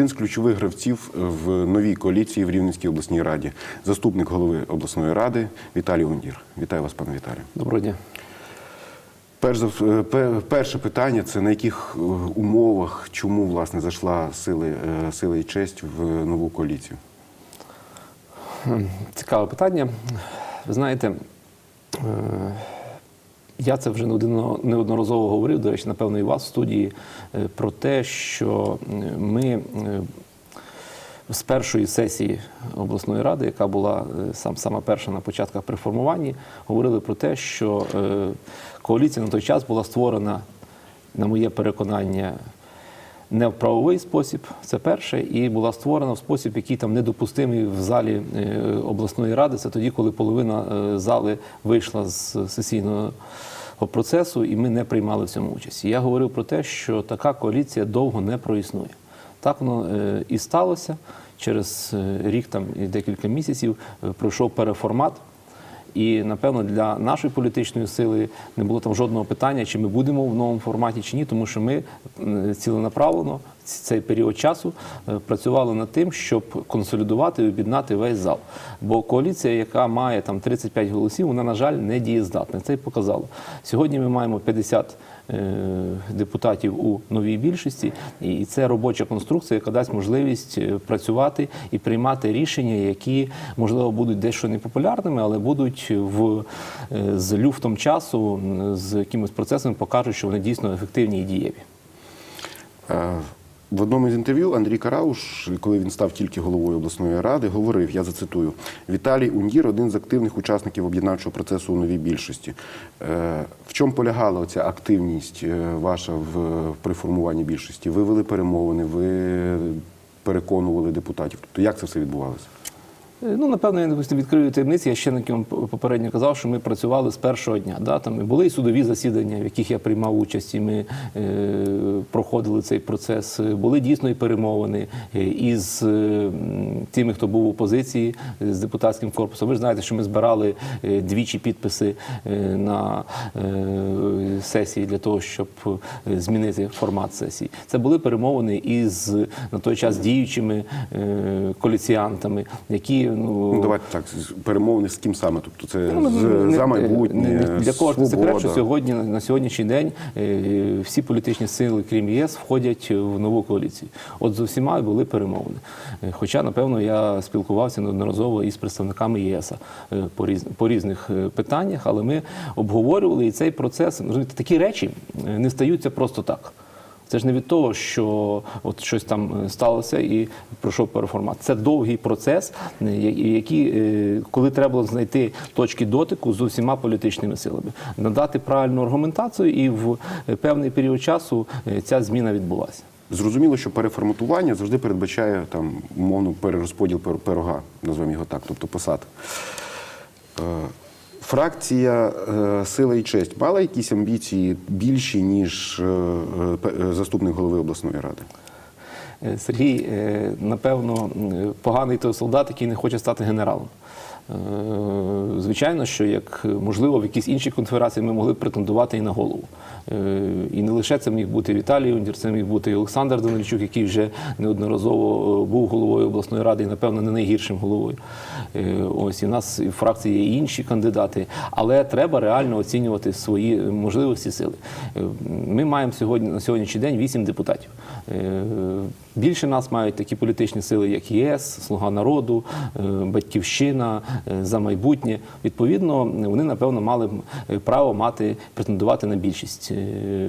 один з ключових гравців в новій коаліції в Рівненській обласній раді, заступник голови обласної ради Віталій Ундір. Вітаю вас, пане Віталію. Доброго дня. Перш е, пе- перше питання це на яких е, умовах, чому власне зайшла сили, е, сила і честь в нову коаліцію? Цікаве питання. Ви знаєте, я це вже неодно- неодноразово говорив, до речі, напевно, і вас в студії, е, про те, що е, ми е, з першої сесії обласної ради, яка була сам сама перша на початках при формуванні, говорили про те, що коаліція на той час була створена, на моє переконання, не в правовий спосіб, це перше, і була створена в спосіб, який там недопустимий в залі е, обласної ради. Це тоді, коли половина е, зали вийшла з сесійного процесу, і ми не приймали в цьому участь. Я говорив про те, що така коаліція довго не проіснує. Так воно е, і сталося. Через рік там і декілька місяців пройшов переформат. І напевно для нашої політичної сили не було там жодного питання, чи ми будемо в новому форматі чи ні, тому що ми ціленаправлено цей період часу е, працювали над тим, щоб консолідувати і об'єднати весь зал. Бо коаліція, яка має там 35 голосів, вона на жаль не дієздатна. Це й показало. Сьогодні ми маємо 50 е, депутатів у новій більшості, і це робоча конструкція, яка дасть можливість е, працювати і приймати рішення, які можливо будуть дещо непопулярними, але будуть в е, з люфтом часу, з якимись процесами покажуть, що вони дійсно ефективні і дієві. В одному з інтерв'ю Андрій Карауш, коли він став тільки головою обласної ради, говорив: я зацитую: Віталій Ундір один з активних учасників об'єднавчого процесу у новій більшості. Е, В чому полягала оця активність е, ваша в при формуванні більшості? Ви вели перемовини, ви переконували депутатів. Тобто, як це все відбувалося? Е, Ну, напевно, я допустим, відкрию таємниці. Я ще на ким попередньо казав, що ми працювали з першого дня. Да? Там і були і судові засідання, в яких я приймав участь, і ми е, проходили цей процес. Е, Були дійсно і перемовини е, із е, тими, хто був в опозиції е, з депутатським корпусом. Ви ж знаєте, що ми збирали е, двічі підписи е, на е, сесії для того, щоб е, змінити формат сесії. Це були перемовини із на той час діючими е, коаліціантами, які ну, Ну, давайте так, перемовини з ким саме? Тобто це Ну, з, не- за майбутнє, не- не- для кого ж не секрет, що сьогодні на сьогоднішній день е, всі політичні сили, крім ЄС, входять в нову коаліцію. От з усіма були перемовини. Е, Хоча, напевно, я спілкувався неодноразово із представниками ЄС е, по різ- по різних питаннях, але ми обговорювали і цей процес. Такі речі не стаються просто так. Це ж не від того, що от щось там е, сталося і пройшов переформат. Це довгий процес, е, який, е, коли треба було знайти точки дотику з усіма політичними силами, надати правильну аргументацію, і в певний період часу ця зміна відбулася. Зрозуміло, що переформатування завжди передбачає там умовно перерозподіл пер- пирога, назвемо його так, тобто посад. Фракція е, Сила і честь мала якісь амбіції більші, ніж е, е, заступник голови обласної ради? Сергій, напевно, поганий той солдат, який не хоче стати генералом. Е, Звичайно, що як можливо в якійсь іншій конфедерації ми могли б претендувати і на голову. Е, І не лише це міг бути Віталій Ундір, це міг бути Олександр Данильчук, який вже неодноразово е, був головою обласної ради і, напевно, не найгіршим головою. Ось і в нас в фракції є інші кандидати, але треба реально оцінювати свої можливості сили. Ми маємо сьогодні на сьогоднішній день вісім депутатів. Більше нас мають такі політичні сили, як ЄС, Слуга народу, Батьківщина, за майбутнє. Відповідно, вони напевно мали б е, право мати претендувати на більшість е,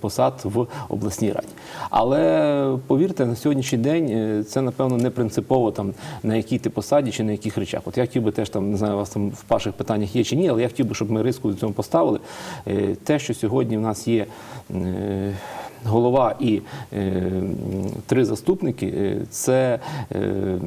посад в обласній раді. Але повірте, на сьогоднішній день е, це напевно не принципово там на якій ти посаді чи на яких речах. От я хотів би теж там не знаю, у вас там в ваших питаннях є чи ні, але я хотів би, щоб ми риску до цьому поставили. Е, Те, що сьогодні в нас є. е, голова і е, три заступники е, це. е,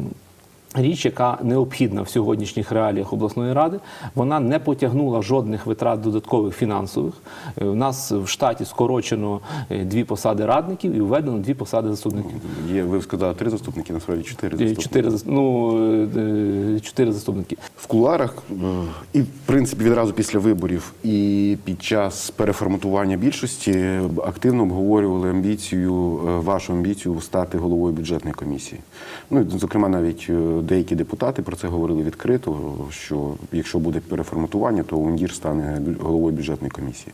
Річ, яка необхідна в сьогоднішніх реаліях обласної ради, вона не потягнула жодних витрат додаткових фінансових. Е, У нас в штаті скорочено е, дві посади радників і введено дві посади заступників. Є, ви сказали три заступники, насправді чотири Е, заступники. Чотири, ну, е, е, чотири заступники. В кулуарах е, і, в принципі, відразу після виборів і під час переформатування більшості активно обговорювали амбіцію, е, вашу амбіцію стати головою бюджетної комісії. Ну, зокрема, навіть е, деякі депутати про це говорили відкрито, що якщо буде переформатування, то УНДІР стане головою бюджетної комісії.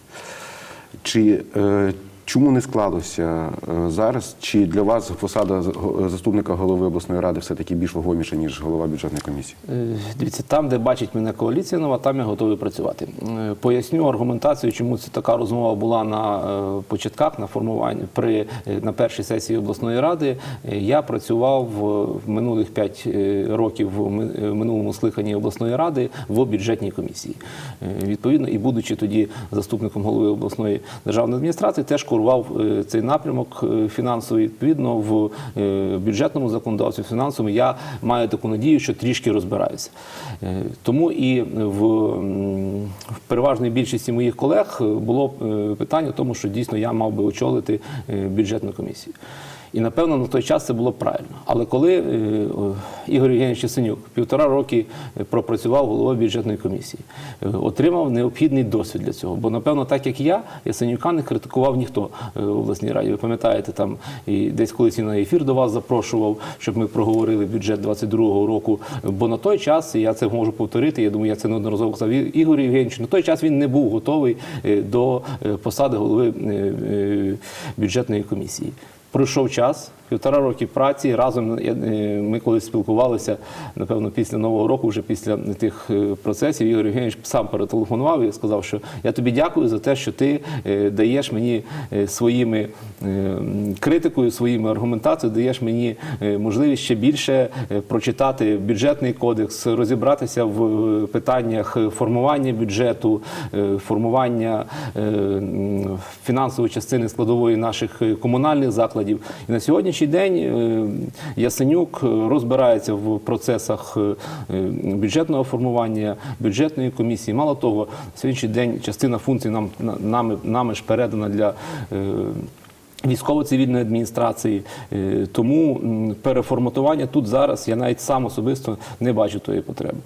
Чи е, чому не склалося е, зараз? Чи для вас посада заступника голови обласної ради все-таки більш вагоміша, ніж голова бюджетної комісії? Е, Дивіться, там, де бачить мене коаліція нова, там я готовий працювати. Е, Поясню аргументацію, чому це така розмова була на початках, на формуванні при на першій сесії обласної ради. Я працював в минулих п'ять років в ми- в минулому скликанні обласної ради в бюджетній комісії. Відповідно, і будучи тоді заступником голови обласної державної адміністрації, теж курував е, цей напрямок е, фінансовий. Відповідно, в е, бюджетному законодавстві фінансовому я маю таку надію, що трішки розбираюся. Тому і в, в переважній більшості моїх колег було питання в тому, що дійсно я мав би очолити бюджетну комісію. І напевно на той час це було правильно. Але коли е, Ігор Євгенович Ясенюк півтора роки е, пропрацював головою бюджетної комісії, е, отримав необхідний досвід для цього. Бо напевно, так як я, Ясенюка не критикував ніхто е, в обласній раді. Ви пам'ятаєте, там і десь колись і на ефір до вас запрошував, щоб ми проговорили бюджет 22-го року. Бо на той час я це можу повторити. Я думаю, я це неодноразово казав Ігор Євгенович. На той час він не був готовий е, до е, посади голови е, е, бюджетної комісії. Пройшов час, півтора роки праці. Разом е, ми колись спілкувалися, напевно, після Нового року, вже після тих е, процесів. Ігор Євгенович сам перетелефонував і сказав, що я тобі дякую за те, що ти е, даєш мені е, своїми е, критикою, своїми аргументацією, даєш мені е, можливість ще більше е, прочитати бюджетний кодекс, розібратися в е, питаннях формування бюджету, е, формування е, фінансової частини складової наших е, комунальних закладів. І на сьогоднішній день е, Ясенюк е, розбирається в процесах е, бюджетного формування, бюджетної комісії. Мало того, сьогоднішній день частина функцій нам нами, нами ж передана для. Військово-цивільної адміністрації, тому переформатування тут зараз я навіть сам особисто не бачу тої потреби.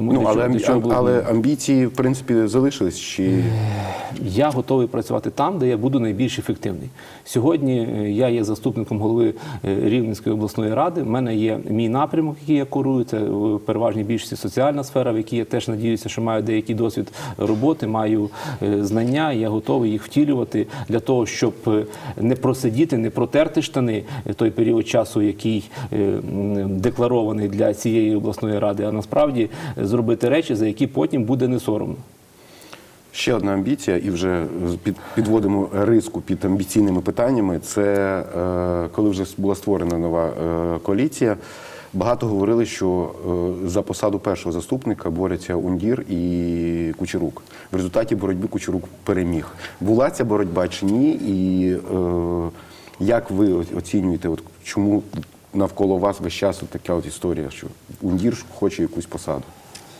Тому Ну, але, амбі- чого але амбіції, в принципі, залишились. Чи я готовий працювати там, де я буду найбільш ефективний. Сьогодні е, я є заступником голови е, Рівненської обласної ради. У мене є мій напрямок, який я курую. Це в переважній більшості соціальна сфера, в якій я теж надіюся, що маю деякий досвід роботи, маю е, знання. Я готовий їх втілювати для того, щоб е, не просидіти, не протерти штани е, той період часу, який е, декларований для цієї обласної ради, а насправді е, зробити речі, за які потім буде не соромно. ще одна амбіція, і вже підводимо риску під амбіційними питаннями. Це е, коли вже була створена нова е, коаліція. Багато говорили, що е, за посаду першого заступника борються Ундір і Кучерук. В результаті боротьби Кучерук переміг. Була ця боротьба чи ні? І як ви оцінюєте, от чому навколо вас весь час така от історія, що Ундір хоче якусь посаду?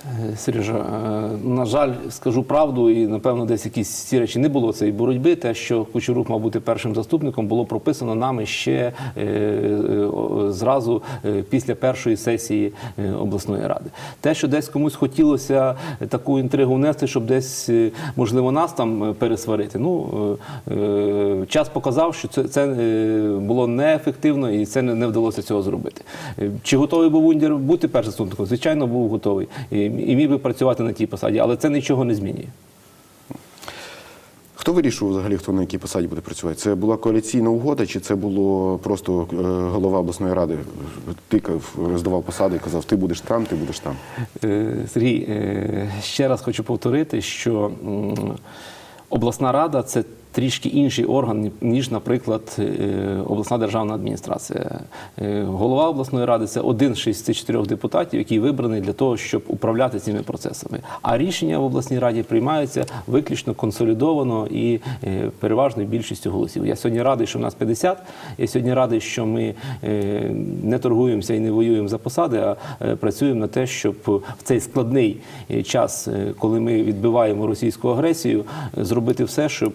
Е, Сережа, е, на жаль, скажу правду, і напевно десь якісь ці речі не було цієї боротьби. Те, що Кучерук мав бути першим заступником, було прописано нами ще е, зразу після першої сесії обласної ради. Те, що десь комусь хотілося таку інтригу внести, щоб десь можливо нас там пересварити. Ну час показав, що це, це було неефективно і це не, вдалося цього зробити. Чи готовий був Ундір бути першим заступником? Звичайно, був готовий і, міг би працювати на тій посаді, але це нічого не змінює. Хто вирішував взагалі, хто на якій посаді буде працювати? Це була коаліційна угода, чи це було просто е, голова обласної ради тикав, роздавав посади і казав, ти будеш там, ти будеш там. Е, Сергій, е, ще раз хочу повторити, що обласна рада це трішки інший орган, ніж, наприклад, е, обласна державна адміністрація. Е, Голова обласної ради це один з 64 депутатів, який вибраний для того, щоб управляти цими процесами. А рішення в обласній раді приймаються виключно консолідовано і е, переважною більшістю голосів. Я сьогодні радий, що в нас 50. Я сьогодні радий, що ми не торгуємося і не воюємо за посади, а працюємо на те, щоб в цей складний час, коли ми відбиваємо російську агресію, зробити все, щоб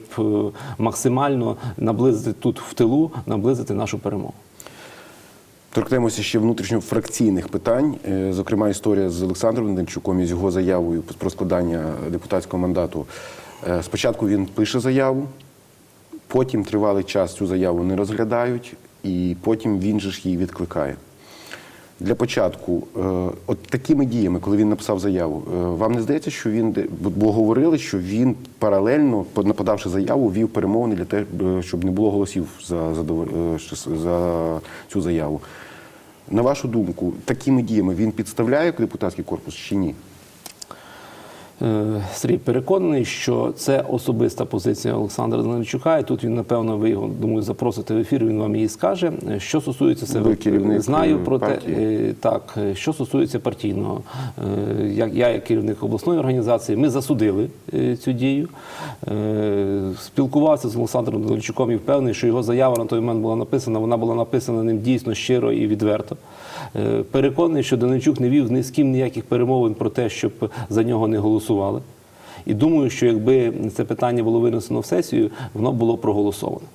максимально наблизити тут в тилу, наблизити нашу перемогу. Торкнемося ще внутрішньофракційних питань. Е, Зокрема, історія з Олександром Недельчуком і з його заявою про складання депутатського мандату. Е, Спочатку він пише заяву, потім тривалий час цю заяву не розглядають, і потім він же ж її відкликає. Для початку, е, от такими діями, коли він написав заяву, е, вам не здається, що він бо- говорили, що він паралельно, нападавши заяву, вів перемовини для того, щоб не було голосів за, за, е, за цю заяву. На вашу думку, такими діями він підставляє депутатський корпус чи ні? Е, Сергій переконаний, що це особиста позиція Олександра Данильчука, і тут він, напевно, ви його думаю, запросите в ефір, він вам її скаже. Що стосується себе, Ви керівник, знаю про те, е, так, е, що стосується партійного, як я, як керівник обласної організації, ми засудили цю дію. Спілкувався з Олександром Данильчуком і впевнений, що його заява на той момент була написана. Вона була написана ним дійсно щиро і відверто. Переконаний, що Данильчук не вів ні з ким ніяких перемовин про те, щоб за нього не голосували. І думаю, що якби це питання було винесено в сесію, воно було проголосовано.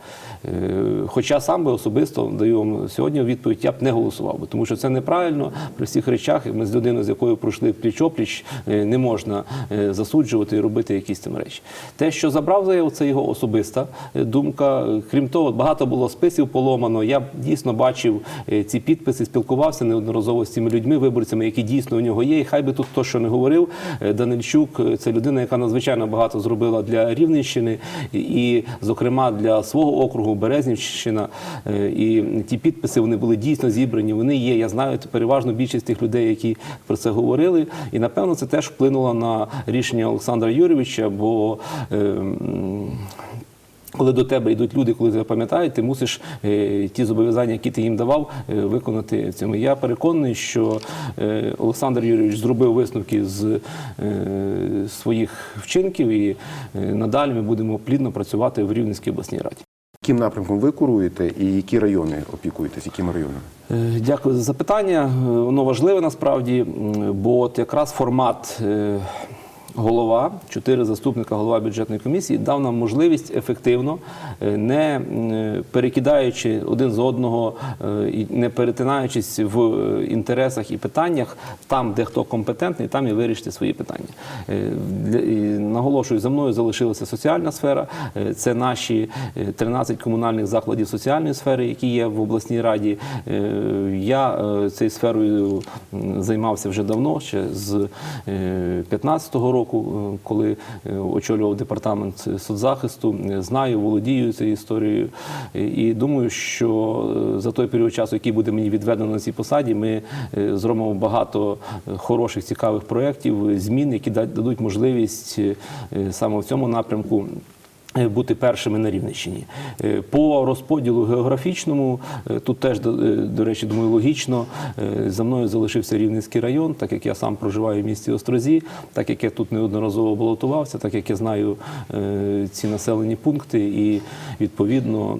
Е, Хоча сам би особисто даю вам сьогодні відповідь, я б не голосував би, тому що це неправильно при всіх речах. Ми з людиною, з якою пройшли пліч-опліч, е, не можна е, засуджувати і робити якісь там речі. Те, що забрав заяву, це його особиста думка. Крім того, багато було списів поломано. Я дійсно бачив ці підписи, спілкувався неодноразово з цими людьми, виборцями, які дійсно у нього є. І хай би тут хто що не говорив. Данильчук це людина, яка надзвичайно багато зробила для Рівненщини, і, зокрема, для свого округу Березнівщина. Е, І ті підписи вони були дійсно зібрані. Вони є. Я знаю переважно більшість тих людей, які про це говорили. І напевно це теж вплинуло на рішення Олександра Юрійовича, бо. е, коли до тебе йдуть люди, коли тебе пам'ятають, ти мусиш е, ті зобов'язання, які ти їм давав, е, виконати цьому. Я переконаний, що Олександр Юрійович зробив висновки з своїх вчинків, і надалі ми будемо плідно працювати в Рівненській обласній раді. Яким напрямком ви куруєте і які райони опікуєтесь? Якими районами? Е, Дякую за запитання. Е, Воно важливе насправді, бо от якраз формат. Е, Голова, чотири заступника голова бюджетної комісії дав нам можливість ефективно, е, не перекидаючи один з одного е, і не перетинаючись в е, інтересах і питаннях, там, де хто компетентний, там і вирішити свої питання. Е, Наголошую, за мною залишилася соціальна сфера. Е, Це наші е, 13 комунальних закладів соціальної сфери, які є в обласній раді. Е, Я е, цією сферою займався вже давно, ще з 2015 року, е, коли е, очолював департамент соцзахисту. Е, Знаю, володію цією історією. І думаю, що за той період часу, який буде мені відведено на цій посаді, ми зробимо багато хороших, цікавих проєктів, змін, які да- дадуть можливість саме в цьому напрямку. Е, Бути першими на Рівненщині. Е, По розподілу географічному, е, тут теж, до, речі, думаю, логічно. За мною залишився Рівненський район, так як я сам проживаю в місті Острозі, так як я тут неодноразово балотувався, так як я знаю ці населені пункти, і відповідно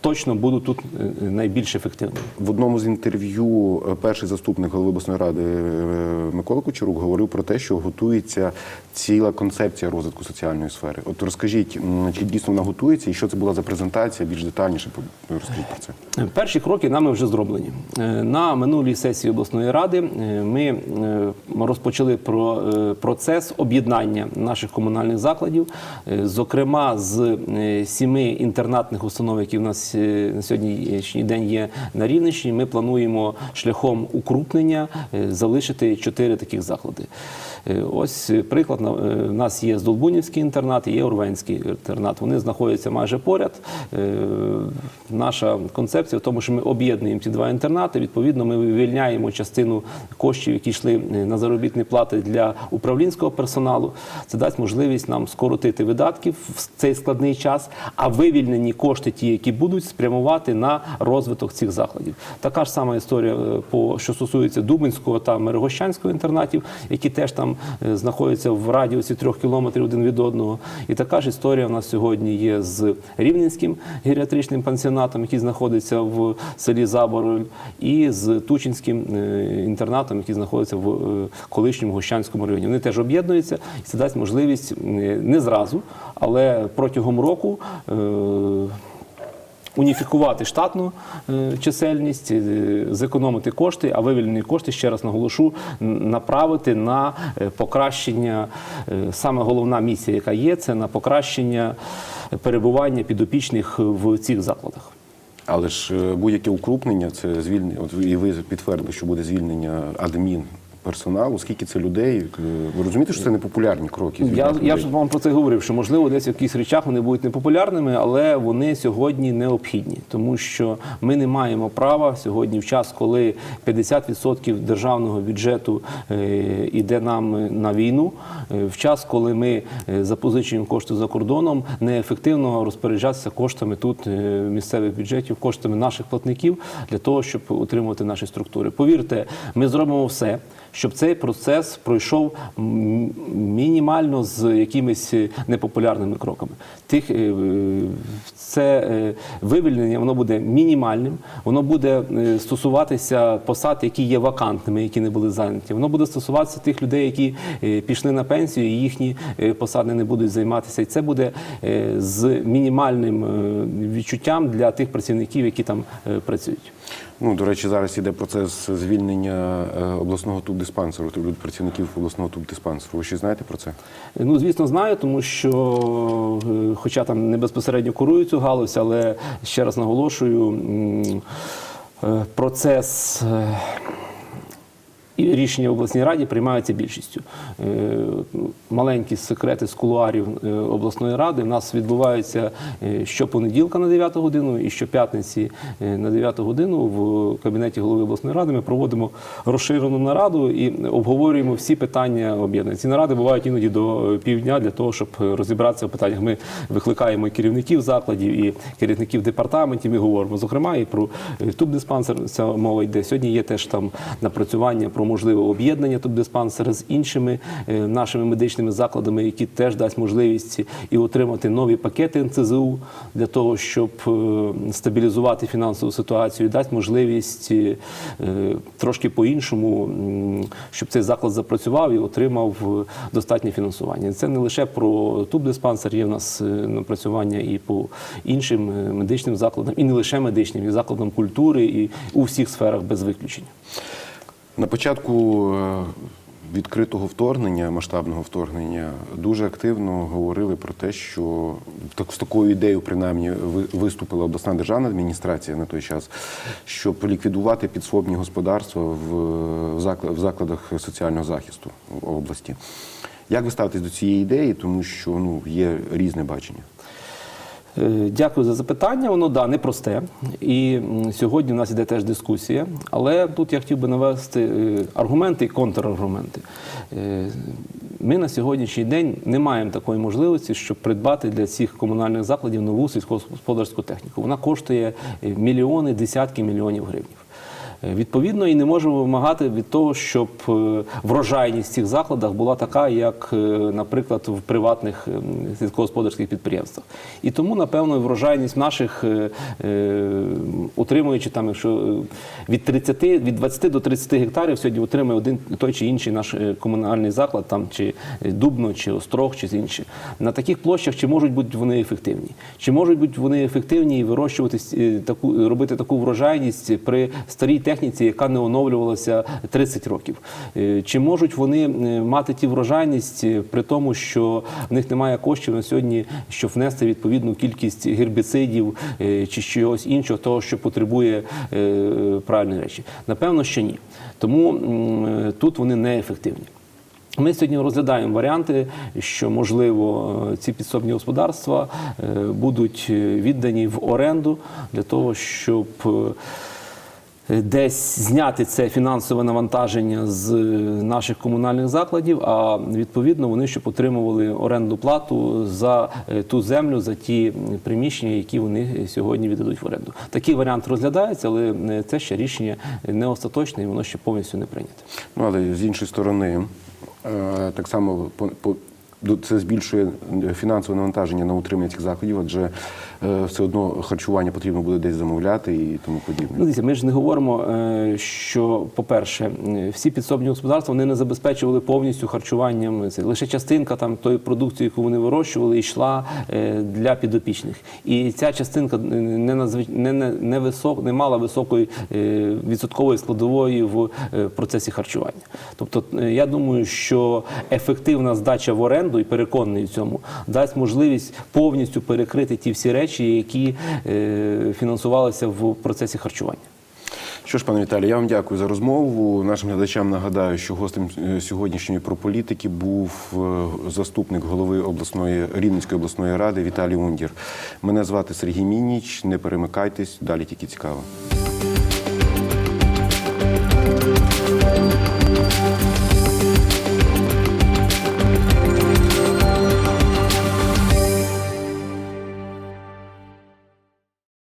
точно буду тут е, найбільш ефективним. В одному з інтерв'ю е, перший заступник голови обласної ради е, Микола Кучерук говорив про те, що готується ціла концепція розвитку соціальної сфери. От розкажіть, чи дійсно вона готується, і що це була за презентація? Більш детальніше розкажіть про це. Перші кроки нами вже зроблені. Е, На минулій сесії обласної ради е, ми е, розпочали про е, процес об'єднання наших комунальних закладів, е, зокрема з е, сіми інтернатних установ, які в нас е, на сьогоднішній день є на Рівненщині. Ми плануємо шляхом укрупнення е, залишити чотири таких заклади. Е, Ось е, приклад на- е, у нас є Здолбунівський інтернат, і є Урвенський інтернат. Вони знаходяться майже поряд. Наша концепція в тому, що ми об'єднуємо ці два інтернати. Відповідно, ми вивільняємо частину коштів, які йшли на заробітні плати для управлінського персоналу. Це дасть можливість нам скоротити видатки в цей складний час, а вивільнені кошти, ті, які будуть спрямувати на розвиток цих закладів. Така ж сама історія, по що стосується Дубинського та Мирогощанського інтернатів, які теж там знаходяться в радіусі трьох кілометрів один від одного. І така ж історія у нас сьогодні є з Рівненським геріатричним пансіонатом, який знаходиться в селі Забороль, і з Тучинським е, інтернатом, який знаходиться в е, колишньому Гощанському районі. Вони теж об'єднуються, і це дасть можливість е, не зразу, але протягом року. Уніфікувати штатну е, чисельність, е, зекономити кошти, а вивільнені кошти, ще раз наголошу, направити на е, покращення. Саме головна місія, яка є, це на покращення перебування підопічних в цих закладах. Але ж будь-яке укрупнення це звільнення. От і ви підтвердили, що буде звільнення адмін персоналу. Скільки це людей? Е, Ви розумієте, що це непопулярні кроки? Я, я ж вам про це говорив, що можливо десь в якихось речах вони будуть непопулярними, але вони сьогодні необхідні, тому що ми не маємо права сьогодні, в час, коли 50% державного бюджету е, іде нам на війну, е, в час, коли ми е, запозичуємо кошти за кордоном, неефективно розпоряджатися коштами тут е, місцевих бюджетів, коштами наших платників для того, щоб утримувати наші структури. Повірте, ми зробимо все, щоб цей процес пройшов мінімально з якимись е, непопулярними кроками. Тих е, це е, вивільнення воно буде мінімальним, воно буде стосуватися посад, які є вакантними, які не були зайняті. Воно буде стосуватися тих людей, які пішли на пенсію, і їхні посади не будуть займатися. І це буде з мінімальним відчуттям для тих працівників, які там працюють. Ну, до речі, зараз іде процес звільнення обласного тубдиспансеру, тобто працівників обласного тубдиспансеру. Ви ще знаєте про це? Ну, звісно, знаю, тому що, е, хоча там не безпосередньо курую цю галузь, але ще раз наголошую, е, процес. Рішення в обласній раді приймаються більшістю. Е, Маленькі секрети з кулуарів е, обласної ради. У нас відбуваються е, щопонеділка на 9 годину і щоп'ятниці на 9 годину в кабінеті голови обласної ради ми проводимо розширену нараду і обговорюємо всі питання об'єднання. Ці наради бувають іноді до півдня для того, щоб розібратися в питаннях. Ми викликаємо і керівників закладів і керівників департаментів. Ми говоримо зокрема і про е, тубдиспансер. Ця мова йде. Сьогодні є теж там напрацювання про можливе об'єднання тубдиспансера з іншими е, нашими медичними закладами, які теж дасть можливість і отримати нові пакети НЦЗУ для того, щоб е, стабілізувати фінансову ситуацію, дасть можливість е, трошки по-іншому, щоб цей заклад запрацював і отримав достатнє фінансування. Це не лише про тубдиспансер, є в нас напрацювання і по іншим медичним закладам, і не лише медичним, і закладам культури, і у всіх сферах без виключення. На початку е, відкритого вторгнення, масштабного вторгнення, дуже активно говорили про те, що так з такою ідеєю, принаймні, ви- виступила обласна державна адміністрація на той час, щоб ліквідувати підсобні господарства в, закладах соціального захисту області. Як ви ставитесь до цієї ідеї, тому що ну є різне бачення? Е, Дякую за запитання. Воно да непросте. І сьогодні у нас іде теж дискусія. Але тут я хотів би навести е, аргументи і контраргументи. Е, Ми на сьогоднішній день не маємо такої можливості, щоб придбати для цих комунальних закладів нову сільськогосподарську техніку. Вона коштує мільйони, десятки мільйонів гривень. Відповідно, і не можемо вимагати від того, щоб е, врожайність в цих закладах була така, як, е, наприклад, в приватних ем, сільськогосподарських підприємствах. І тому, напевно, врожайність наших, е, утримуючи там, якщо від 30, від 20 до 30 гектарів сьогодні отримує один той чи інший наш комунальний заклад, там чи Дубно, чи Острог, чи інші. На таких площах чи можуть бути вони ефективні? Чи можуть бути вони ефективні і вирощувати таку, робити таку врожайність при старій техніці, яка не оновлювалася 30 років? Е, Чи можуть вони е, мати ті врожайність е, при тому, що в них немає коштів на сьогодні, щоб внести відповідну кількість гербіцидів чи чогось іншого, того, що потребує правильні речі? Напевно, що ні. Тому тут вони неефективні. Ми сьогодні розглядаємо варіанти, що можливо ці підсобні господарства будуть віддані в оренду для того, щоб десь зняти це фінансове навантаження з е, наших комунальних закладів, а відповідно вони щоб отримували оренду плату за е, ту землю, за ті приміщення, які вони сьогодні віддадуть в оренду. Такий варіант розглядається, але е, це ще рішення не остаточне і воно ще повністю не прийнято. Ну, але з іншої сторони, е, так само по, це збільшує фінансове навантаження на утримання цих заходів, адже е, все одно харчування потрібно буде десь замовляти і тому Ну, подібне. дивіться, ми ж не говоримо, е, що, по-перше, е, всі підсобні господарства вони не забезпечували повністю харчуванням. Це лише частинка там тої продукції, яку вони вирощували, йшла е, для підопічних. І ця частинка е, не надзвич... не, не, не, висок... не мала високої е, відсоткової складової в е, процесі харчування. Тобто, е, я думаю, що ефективна здача в оренду і переконаний в цьому дасть можливість повністю перекрити ті всі речі, які е, фінансувалися в процесі харчування. Що ж, пане Віталій, я вам дякую за розмову. Нашим глядачам нагадаю, що гостем е, сьогоднішньої про політики був е, заступник голови обласної Рівненської обласної ради Віталій Ундір. Мене звати Сергій Мініч. Не перемикайтесь, далі тільки цікаво.